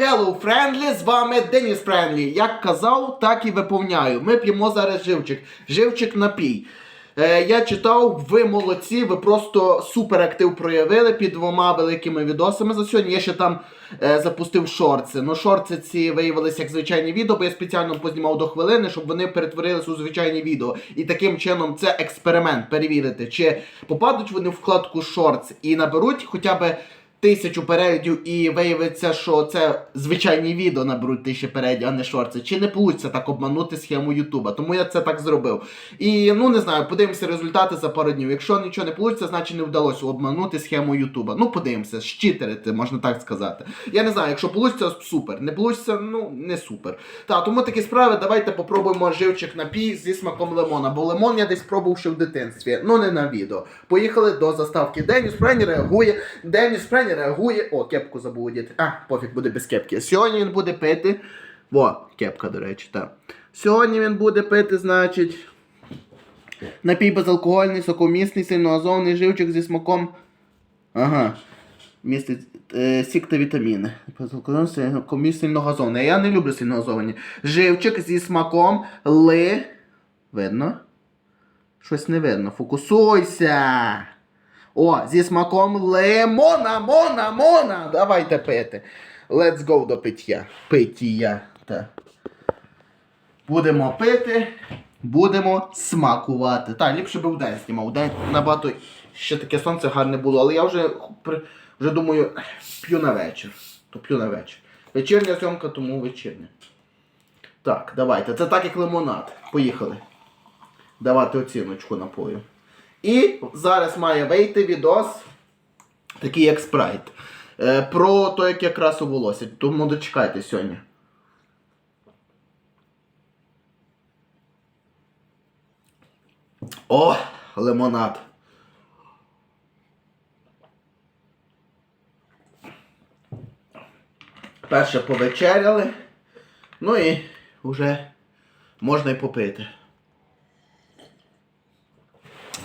Hello, Friendly, з вами Деніс Френдлі. Як казав, так і виповняю. Ми п'ємо зараз живчик. Живчик напій. Е, я читав, ви молодці, ви просто супер актив проявили під двома великими відосами за сьогодні. Я ще там е, запустив шорти. Ну, шорти ці виявилися як звичайні відео, бо я спеціально познімав до хвилини, щоб вони перетворилися у звичайні відео. І таким чином це експеримент перевірити, чи попадуть вони в вкладку шортс і наберуть хоча б тисячу переглядів і виявиться, що це звичайні відео наберуть тисячі переглядів, а не шорти. Чи не вийде так обманути схему Ютуба? Тому я це так зробив. І ну не знаю, подивимося результати за пару днів. Якщо нічого не вийде, значить не вдалося обманути схему Ютуба. Ну подивимося, щитерити, можна так сказати. Я не знаю, якщо вийде, супер. Не вийде, ну не супер. Так, тому такі справи, давайте попробуємо живчик напій зі смаком лимона. Бо лимон я десь пробував ще в дитинстві, ну не на відео. Поїхали до заставки. Деніс Прені реагує. Деніс Прені реагує. О, кепку забув одіти. А, пофіг, буде без кепки. Сьогодні він буде пити. Во, кепка, до речі, так. Сьогодні він буде пити, значить. Напій безалкогольний, сокомісний, сильноазовний живчик зі смаком. Ага. Містить е, сік та вітаміни. Безалкогольний, сильнокомісний. Я не люблю сильногазовані. Живчик зі смаком ли. Видно? Щось не видно. Фокусуйся. О, зі смаком лимона, мона, мона. Давайте пити. Let's go до пиття. Пиття. Так. Будемо пити, будемо смакувати. Так, ліпше би вдень знімав. Вдень набагато ще таке сонце гарне було, але я вже, вже думаю, п'ю на вечір. То п'ю на вечір. Вечірня зйомка, тому вечірня. Так, давайте. Це так як лимонад. Поїхали. Давати оціночку напою. І зараз має вийти відос, такий як спрайт. е, Про те, як я красу волосся. Тому дочекайте сьогодні. О, лимонад. Перше повечеряли. Ну і вже можна й попити.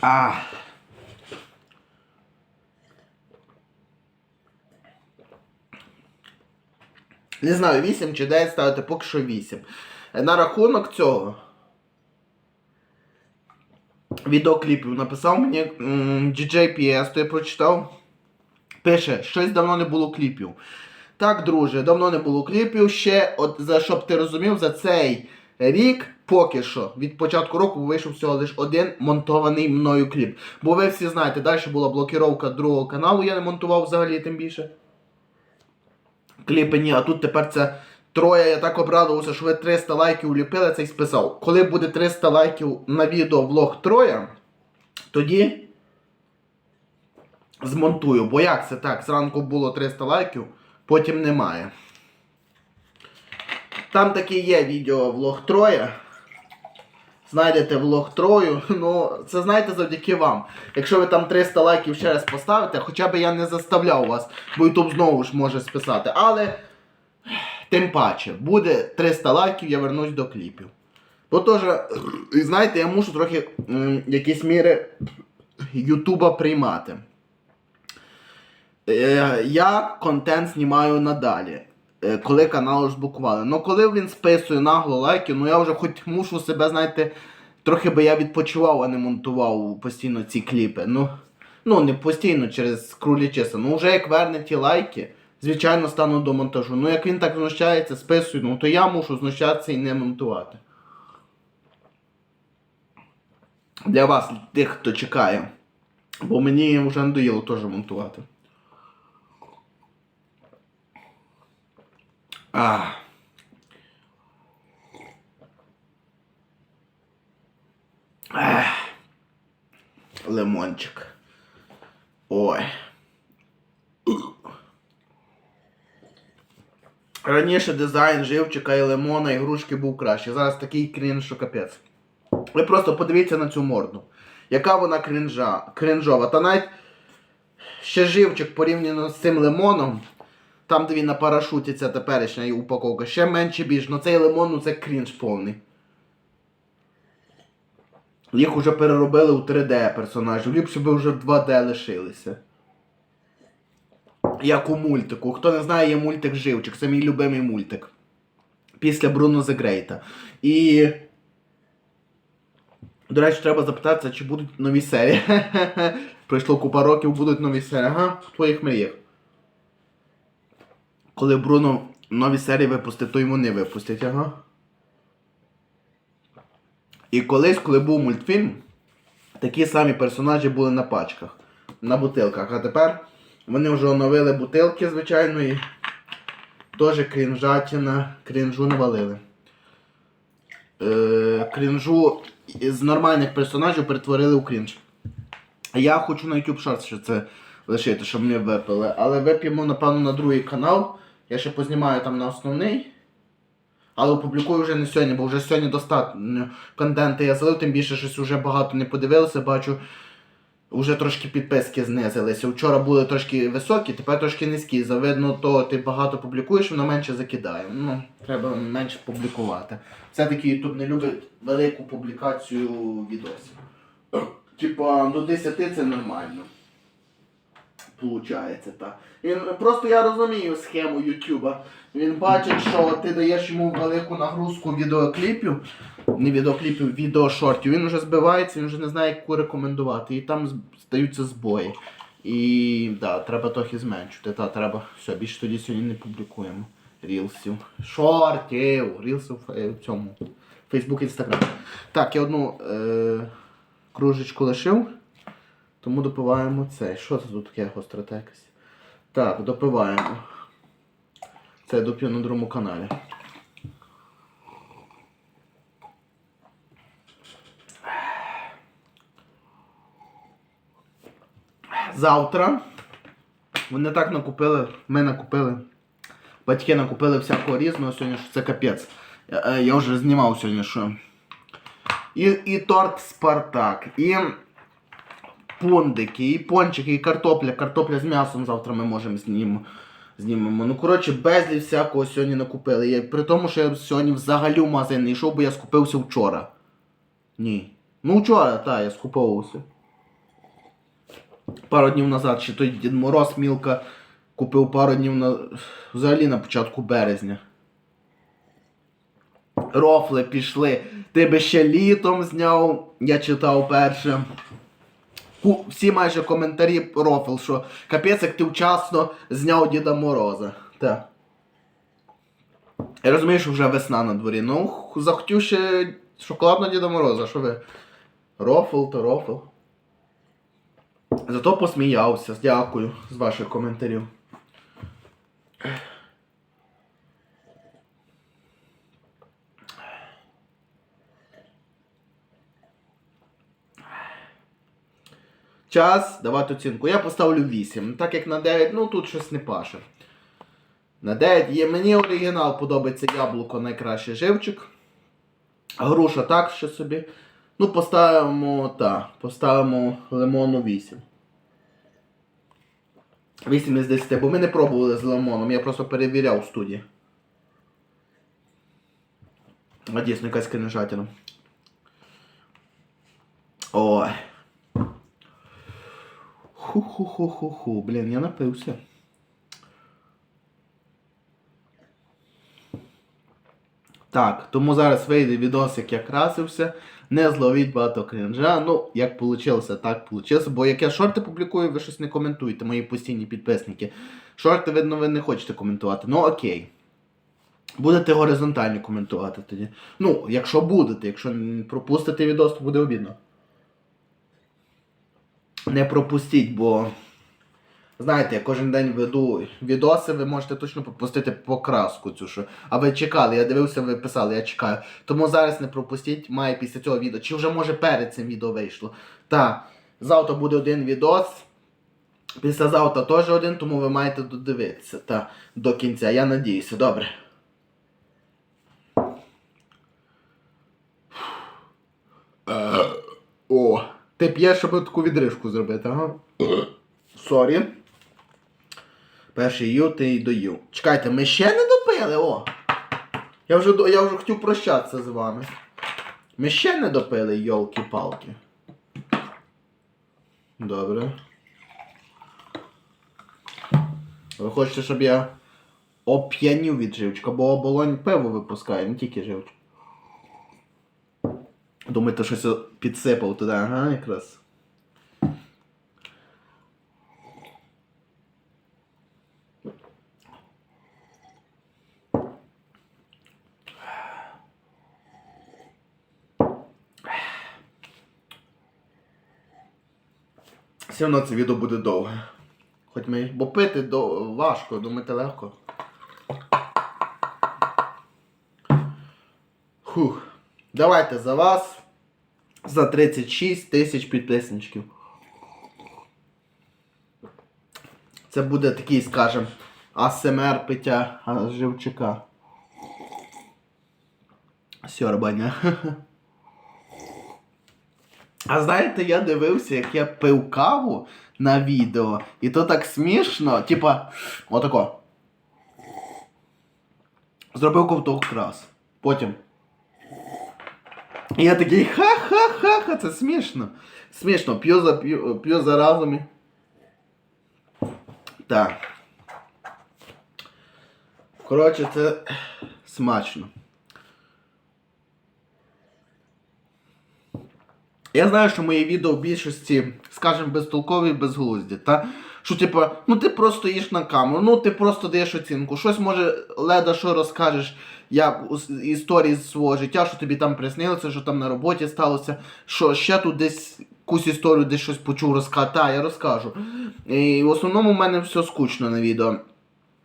А. Не знаю, 8 чи 9 ставити, поки що 8. Е, На рахунок цього відеокліпів написав мені GJPS, то я прочитав. Пише, щось давно не було кліпів. Так, друже, давно не було кліпів. Ще, от, за щоб ти розумів, за цей рік поки що від початку року вийшов всього лише один монтований мною кліп. Бо ви всі знаєте, далі була блокіровка другого каналу, я не монтував взагалі тим більше. Кліпи ні, а тут тепер це троє. Я так обрадувався, що ви 300 лайків вліпили, це й списав. Коли буде 300 лайків на відео влог троє, тоді змонтую. Бо як це так? Зранку було 300 лайків, потім немає. Там таки є відео влог троє. Знайдете влог трою. Ну, це знаєте завдяки вам. Якщо ви там 300 лайків ще раз поставите, хоча б я не заставляв вас, бо YouTube знову ж може списати. Але тим паче, буде 300 лайків, я вернусь до кліпів. Бо теж, знаєте, я мушу трохи якісь міри Ютуба приймати. Е, я контент знімаю надалі, коли канал розблокували. Ну коли він списує нагло лайки, ну я вже хоч мушу себе, знаєте, трохи би я відпочивав, а не монтував постійно ці кліпи. Ну, ну не постійно через крулі часи. Ну вже як верне ті лайки, звичайно, стану до монтажу. Ну як він так знущається, списує, ну то я мушу знущатися і не монтувати. Для вас, тих, хто чекає. Бо мені вже надоїло теж монтувати. А. Ех. Лимончик. Ой. Раніше дизайн живчика і лимона і грушки був кращий. Зараз такий крінж, що капець. Ви просто подивіться на цю морду. Яка вона крінжа, крінжова. Та навіть ще живчик порівняно з цим лимоном. Там, де він на парашуті, ця теперішня упаковка, ще менше більш. Ну цей лимон, ну це крінж повний. Їх уже переробили у 3D персонажів. Ліпше би вже в 2D лишилися. Як у мультику. Хто не знає, є мультик Живчик. Це мій любимий мультик. Після Бруно Зегрейта. І. До речі, треба запитатися, чи будуть нові серії. Пройшло купа років, будуть нові серії. Ага, в твоїх мріях. Коли Бруно нові серії випустить, то йому не випустять, ага. І колись, коли був мультфільм, такі самі персонажі були на пачках, на бутилках. А тепер вони вже оновили бутилки, звичайно, і теж крінжатіна, крінжу навалили. Е, крінжу з нормальних персонажів перетворили у крінж. Я хочу на YouTube Shorts ще це лишити, щоб ми випили. Але вип'ємо, напевно, на другий канал. Я ще познімаю там на основний. Але опублікую вже не сьогодні, бо вже сьогодні достатньо контенту я залив, тим більше щось вже багато не подивилися, бачу. Вже трошки підписки знизилися. Вчора були трошки високі, тепер трошки низькі. Завидно, то ти багато публікуєш, воно менше закидає. Ну, треба менше публікувати. Все-таки YouTube не любить велику публікацію відосів. Типа, до 10 це нормально. Получається, так. Він просто я розумію схему Ютуба. Він бачить, що ти даєш йому велику нагрузку відеокліпів, не відеокліпів, відеошортів. Він вже збивається, він вже не знає, яку рекомендувати. І там стаються збої. І да, треба трохи зменшити. Та, треба. Все, більше тоді сьогодні не публікуємо. Рілсів. Шортів. Рілсів е, в цьому. Фейсбук, інстаграм. Так, я одну е, кружечку лишив. Тому допиваємо цей. Що це тут таке гострота якась? Так, допиваємо. Це доп'ю на другому каналі. Завтра вони так накупили, ми накупили. Батьки накупили всякого різного сьогодні, що це капець. Я, е, я вже знімав сьогодні, що. І, і торт Спартак, і пундики, і пончики, і картопля. Картопля з м'ясом завтра ми можемо знімемо. знімемо. Ну, коротше, безліч всякого сьогодні накупили. Я, при тому, що я сьогодні взагалі в магазин не йшов, бо я скупився вчора. Ні. Ну вчора, так, я скуповувався. Пару днів назад ще той Дід Мороз Мілка купив пару днів на... взагалі на початку березня. Рофли пішли. Ти би ще літом зняв, я читав перше. Всі майже коментарі рофл, що капець, як ти вчасно зняв Діда Мороза. Так. Я розумію, що вже весна на дворі. Ну, захотів ще шоколадного Діда Мороза, що ви? Рофл то рофл. Зато посміявся. Дякую з ваших коментарів. Час давати оцінку. Я поставлю 8. Так як на 9, ну тут щось не паше. На 9 є. Мені оригінал подобається яблуко найкраще живчик. Груша так ще собі. Ну, поставимо так. Поставимо лимону 8. 8 із 10, бо ми не пробували з лимоном, я просто перевіряв в студії. А дійсно якась книжатина. Ой. Ху-ху-ху-ху-ху. Блін, я напився. Так, тому зараз вийде відос, як я красився. Не зловіть багато крінжа. Ну, як вийшло, так вийшло. Бо як я шорти публікую, ви щось не коментуєте, мої постійні підписники. Шорти, видно, ви не хочете коментувати. Ну окей. Будете горизонтально коментувати тоді. Ну, якщо будете, якщо пропустите відос, то буде обідно. Не пропустіть, бо. Знаєте, я кожен день веду відоси, ви можете точно пропустити покраску цю що. А ви чекали, я дивився, ви писали, я чекаю. Тому зараз не пропустіть, має після цього відео. Чи вже може перед цим відео вийшло. Та, завтра буде один відос. Післязавтра теж один, тому ви маєте додивитися та, до кінця. Я надіюся, добре. Е, О, ти п'єш, щоб таку відрижку зробити, ага. Сорі. Перший ю, ти й доїв. Чекайте, ми ще не допили, о! Я вже, я вже хотів прощатися з вами. Ми ще не допили, йолки-палки. Добре. Ви хочете, щоб я оп'янів від живчика, бо оболонь пиво випускає, не тільки живчик. Думаєте, щось я підсипав туди, ага, якраз. Все одно це відео буде довге. Хоч ми. Бо пити до... важко, думаєте легко. Фух. Давайте за вас. За 36 тисяч підписничків. Це буде такий, скажем, АСМР пиття живчика. Сьорбання. А знаєте, я дивився, як я пив каву на відео, і то так смішно, типа, отако. Зробив ковток раз. Потім. І я такий ха-ха-ха-ха, це смішно. Смішно, п'ю за п'ю, п'ю за разом. Так. Коротше, це смачно. Я знаю, що мої відео в більшості, скажімо, безтолкові і безглузді, та? Що, типа, ну ти просто їш на камеру, ну ти просто даєш оцінку. Щось може леда, що розкажеш, як історії з свого життя, що тобі там приснилося, що там на роботі сталося, що ще тут десь якусь історію, десь щось почув розката, та, я розкажу. І в основному в мене все скучно на відео.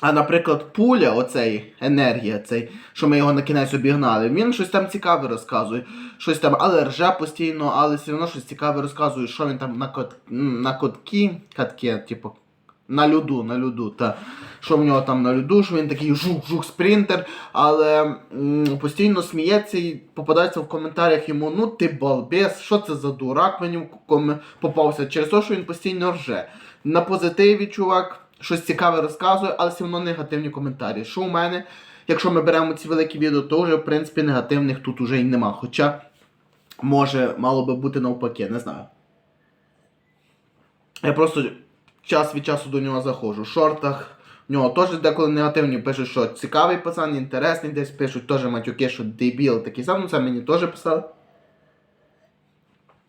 А наприклад, пуля, оцей енергія, цей, що ми його на кінець обігнали, він щось там цікаве розказує. Щось там, але рже постійно, але все одно щось цікаве розказує, що він там на кот, на котки, катки, типу, на люду, на люду, та що в нього там на люду, що він такий жук-жук спринтер, але м, постійно сміється і попадається в коментарях йому, ну ти балбес, що це за дурак мені попався, через те, що він постійно рже. На позитиві, чувак, щось цікаве розказує, але все одно негативні коментарі. Що у мене, якщо ми беремо ці великі відео, то вже, в принципі, негативних тут уже й нема. Хоча, може, мало би бути навпаки, не знаю. Я просто час від часу до нього заходжу. В шортах. В нього теж деколи негативні пишуть, що цікавий пацан, інтересний десь пишуть, теж матюки, що дебіл такий сам, ну це мені теж писали.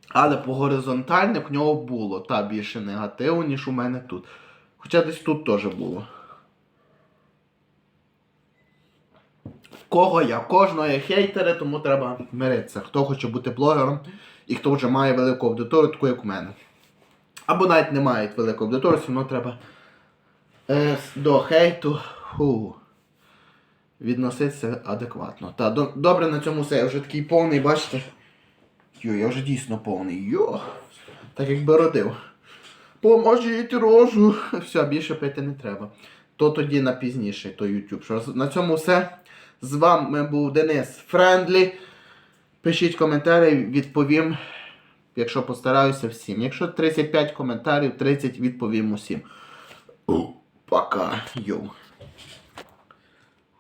Але по горизонтальних в нього було та більше негативу, ніж у мене тут. Хоча десь тут теж було. Кого я? Кожного є хейтери, тому треба миритися. Хто хоче бути блогером і хто вже має велику аудиторію, таку як у мене. Або навіть не мають велику аудиторію, все одно треба е, до хейту фу, відноситися адекватно. Та, до, добре на цьому все. Я вже такий повний, бачите? Йо, я вже дійсно повний. Йо. Так якби родив. Поможіть рожу. Все, більше пити не треба. То тоді на пізніше, то YouTube. На цьому все. З вами був Денис Френдлі. Пишіть коментарі, відповім, якщо постараюся всім. Якщо 35 коментарів, 30 відповім усім. Пока. Йоу.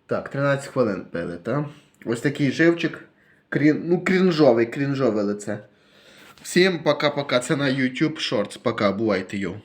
Так, 13 хвилин пили, так? Ось такий живчик. Крін... Ну, крінжовий, крінжове лице. Всім пока-пока. Це на YouTube Shorts. Пока, бувайте, йоу.